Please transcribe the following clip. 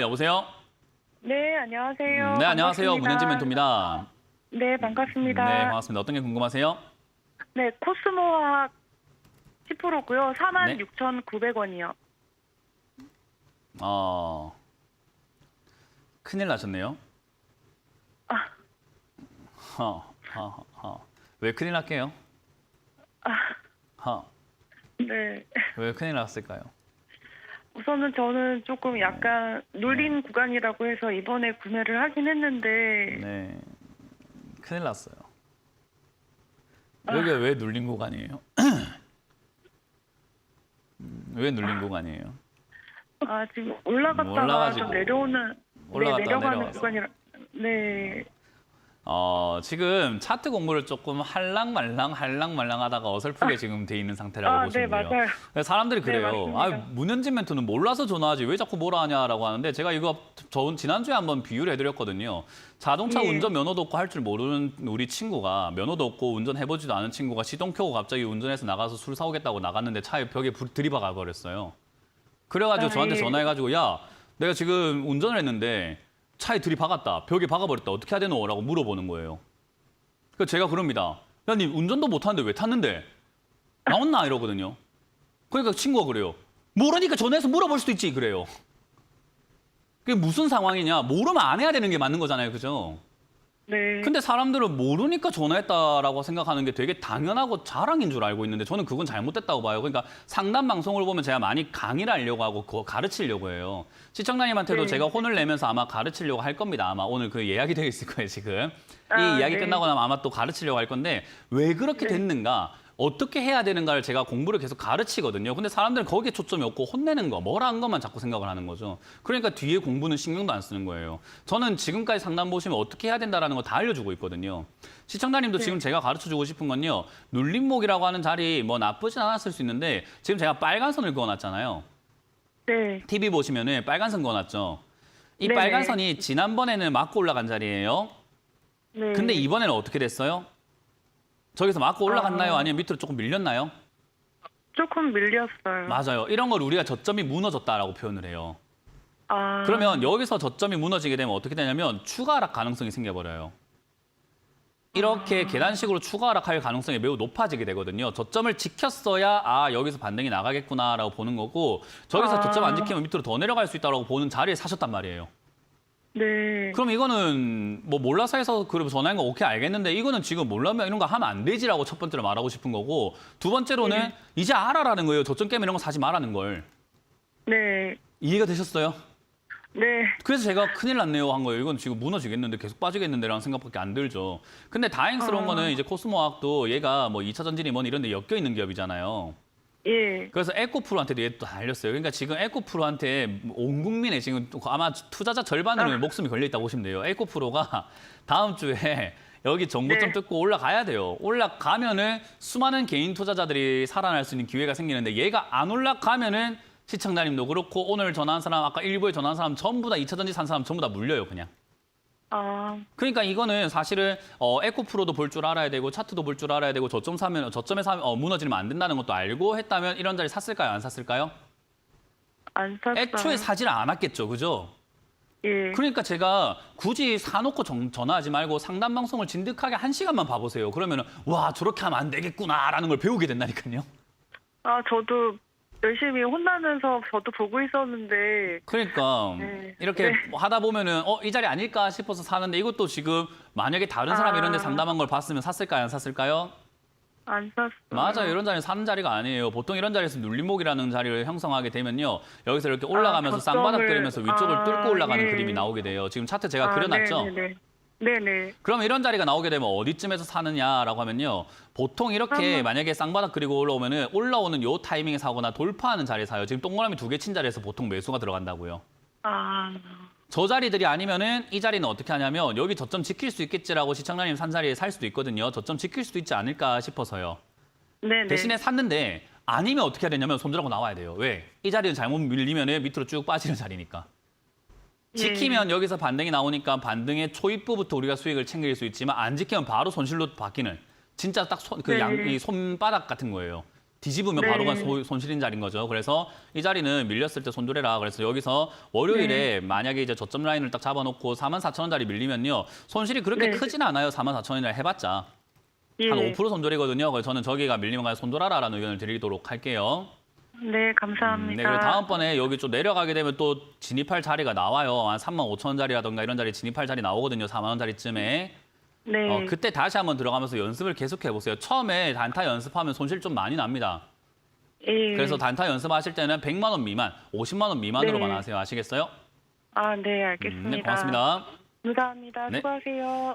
여보세요? 네, 안녕하세요. 네, 안녕하세요. 반갑습니다. 문현진 멘토입니다. 네, 반갑습니다. 네, 반갑습니다. 어떤 게 궁금하세요? 네, 코스모학 10%고요. 4만 네. 6,900원이요. 어, 큰일 나셨네요. 아. 허, 허, 허. 왜 큰일 났게요? 아. 허, 네. 왜 큰일 났을까요? 우선은 저는 조금 약간 눌린 구간이라고 해서 이번에 구매를 하긴 했는데 네, 큰일 났어요. 아. 여기가 왜 눌린 구간이에요? 음, 왜 눌린 구간이에요? 아, 지금 올라갔다가 음, 올라가지고. 좀 내려오는 올라갔다가 네, 내려가는 내려와서. 구간이라 네. 어, 지금 차트 공부를 조금 할랑말랑 할랑말랑 하다가 어설프게 지금 돼 있는 상태라고 아, 보시면 네, 돼요. 맞아요. 그래서 사람들이 네, 그래요. 맞습니다. 아, 문현진 멘토는 몰라서 전화하지 왜 자꾸 뭐라 하냐라고 하는데 제가 이거 저 지난주에 한번 비유를 해드렸거든요. 자동차 예. 운전 면허도 없고 할 줄 모르는 우리 친구가 면허도 없고 운전해보지도 않은 친구가 시동 켜고 갑자기 운전해서 나가서 술 사오겠다고 나갔는데 차에 벽에 불 들이박아 버렸어요. 그래가지고 아, 저한테 예. 전화해가지고 야 내가 지금 운전을 했는데 차에 들이박았다 벽에 박아버렸다 어떻게 해야 되노? 라고 물어보는 거예요. 그래서 제가 그럽니다. 야, 니 운전도 못하는데 왜 탔는데? 나왔나? 이러거든요. 그러니까 친구가 그래요. 모르니까 전화해서 물어볼 수도 있지. 그래요. 그게 무슨 상황이냐? 모르면 안 해야 되는 게 맞는 거잖아요. 그죠? 네. 근데 사람들은 모르니까 전화했다라고 생각하는 게 되게 당연하고 자랑인 줄 알고 있는데 저는 그건 잘못됐다고 봐요. 그러니까 상담 방송을 보면 제가 많이 강의를 하려고 하고 그거 가르치려고 해요. 시청자님한테도 네. 제가 혼을 내면서 아마 가르치려고 할 겁니다. 아마 오늘 그 예약이 되어 있을 거예요, 지금. 이 아, 이야기 네. 끝나고 나면 아마 또 가르치려고 할 건데 왜 그렇게 네. 됐는가? 어떻게 해야 되는가를 제가 공부를 계속 가르치거든요. 근데 사람들은 거기에 초점이 없고 혼내는 거, 뭐라 한 것만 자꾸 생각을 하는 거죠. 그러니까 뒤에 공부는 신경도 안 쓰는 거예요. 저는 지금까지 상담 보시면 어떻게 해야 된다라는 거 다 알려주고 있거든요. 시청자님도 네. 지금 제가 가르쳐주고 싶은 건요. 눌림목이라고 하는 자리 뭐 나쁘진 않았을 수 있는데 지금 제가 빨간 선을 그어놨잖아요. 네. TV 보시면은 빨간 선 그어놨죠. 이 네네. 빨간 선이 지난번에는 맞고 올라간 자리예요. 네. 근데 이번에는 어떻게 됐어요? 저기서 맞고 올라갔나요? 아. 아니면 밑으로 조금 밀렸나요? 조금 밀렸어요. 맞아요. 이런 걸 우리가 저점이 무너졌다라고 표현을 해요. 아. 그러면 여기서 저점이 무너지게 되면 어떻게 되냐면 추가 하락 가능성이 생겨버려요. 이렇게 계단식으로 추가 하락할 가능성이 매우 높아지게 되거든요. 저점을 지켰어야 아 여기서 반등이 나가겠구나라고 보는 거고 저기서 아. 저점 안 지키면 밑으로 더 내려갈 수 있다라고 보는 자리에 사셨단 말이에요. 네. 그럼 이거는 뭐 몰라서 해서 그러면 전화한 거 오케이 알겠는데 이거는 지금 몰라면 이런 거 하면 안 되지라고 첫 번째로 말하고 싶은 거고 두 번째로는 네. 이제 알아라는 거예요. 저점 깨면 이런 거 사지 말라는 걸. 네. 이해가 되셨어요? 네. 그래서 제가 큰일 났네요 한 거예요. 이건 지금 무너지겠는데 계속 빠지겠는데라는 생각밖에 안 들죠. 근데 다행스러운 아. 거는 이제 코스모학도 얘가 뭐 2차 전지니 뭐니 이런 데 엮여 있는 기업이잖아요. 예. 그래서 에코프로한테도 얘또 알렸어요. 그러니까 지금 에코프로한테 온 국민의 지금 또 아마 투자자 절반을 아. 목숨이 걸려 있다고 보시면 돼요. 에코프로가 다음 주에 여기 정고점 네. 뜯고 올라가야 돼요. 올라가면은 수많은 개인 투자자들이 살아날 수 있는 기회가 생기는데 얘가 안 올라가면은 시청자님도 그렇고 오늘 전화한 사람 아까 일부에 전화한 사람 전부 다 2차 전지 산 사람 전부 다 물려요 그냥. 아. 그러니까 이거는 사실은 어, 에코프로도 볼 줄 알아야 되고 차트도 볼 줄 알아야 되고 저점 사면 저점에 사면 어, 무너지면 안 된다는 것도 알고 했다면 이런 자리 샀을까요? 안 샀을까요? 안 샀어요. 애초에 사질 않았겠죠, 그죠? 예. 그러니까 제가 굳이 사놓고 정- 전화하지 말고 상담 방송을 진득하게 한 시간만 봐보세요. 그러면은 와 저렇게 하면 안 되겠구나라는 걸 배우게 된다니까요. 아, 저도 열심히 혼나면서 저도 보고 있었는데 그러니까 네. 이렇게 네. 하다 보면은 어 이 자리 아닐까 싶어서 사는데 이것도 지금 만약에 다른 사람이 아. 이런 데 상담한 걸 봤으면 샀을까요? 안 샀을까요? 안 샀어요. 맞아요. 이런 자리는 사는 자리가 아니에요. 보통 이런 자리에서 눌림목이라는 자리를 형성하게 되면요. 여기서 이렇게 올라가면서 아, 쌍바닥 저점을- 그리면서 위쪽을 아, 뚫고 올라가는 예. 그림이 나오게 돼요. 지금 차트 제가 아, 그려놨죠? 네네. 네 네. 그럼 이런 자리가 나오게 되면 어디쯤에서 사느냐라고 하면요. 보통 이렇게 그러면- 만약에 쌍바닥 그리고 올라오면은 올라오는 요 타이밍에 사거나 돌파하는 자리에 사요. 지금 동그라미 두 개 친 자리에서 보통 매수가 들어간다고요. 아. 저 자리들이 아니면은 이 자리는 어떻게 하냐면 여기 저점 지킬 수 있겠지라고 시청자님 산 자리에 살 수도 있거든요. 저점 지킬 수도 있지 않을까 싶어서요. 네네. 대신에 샀는데 아니면 어떻게 해야 되냐면 손들고 나와야 돼요. 왜? 이 자리는 잘못 밀리면은 밑으로 쭉 빠지는 자리니까. 예. 지키면 여기서 반등이 나오니까 반등의 초입부부터 우리가 수익을 챙길 수 있지만 안 지키면 바로 손실로 바뀌는 진짜 딱 손그 네. 양이 손바닥 같은 거예요. 뒤집으면 네. 바로가 소- 손실인 자리인 거죠. 그래서 이 자리는 밀렸을 때 손절해라. 그래서 여기서 월요일에 네. 만약에 이제 저점 라인을 딱 잡아놓고 4만 4천 원짜리 밀리면요. 손실이 그렇게 네. 크진 않아요. 4만 4천 원이라 해봤자. 예. 한 5% 손절이거든요. 그래서 저는 저기가 밀리면 그냥 손절하라라는 의견을 드리도록 할게요. 네, 감사합니다. 네, 그리고 다음번에 여기 좀 내려가게 되면 또 진입할 자리가 나와요. 한 3만 5천 원짜리라던가 이런 자리 진입할 자리 나오거든요. 4만 원짜리쯤에. 네. 어, 그때 다시 한번 들어가면서 연습을 계속해 보세요. 처음에 단타 연습하면 손실 좀 많이 납니다. 예. 그래서 단타 연습하실 때는 100만 원 미만, 50만 원 미만으로만 네. 하세요. 아시겠어요? 아, 네, 음, 알겠습니다. 네, 고맙습니다. 감사합니다. 네. 수고하세요.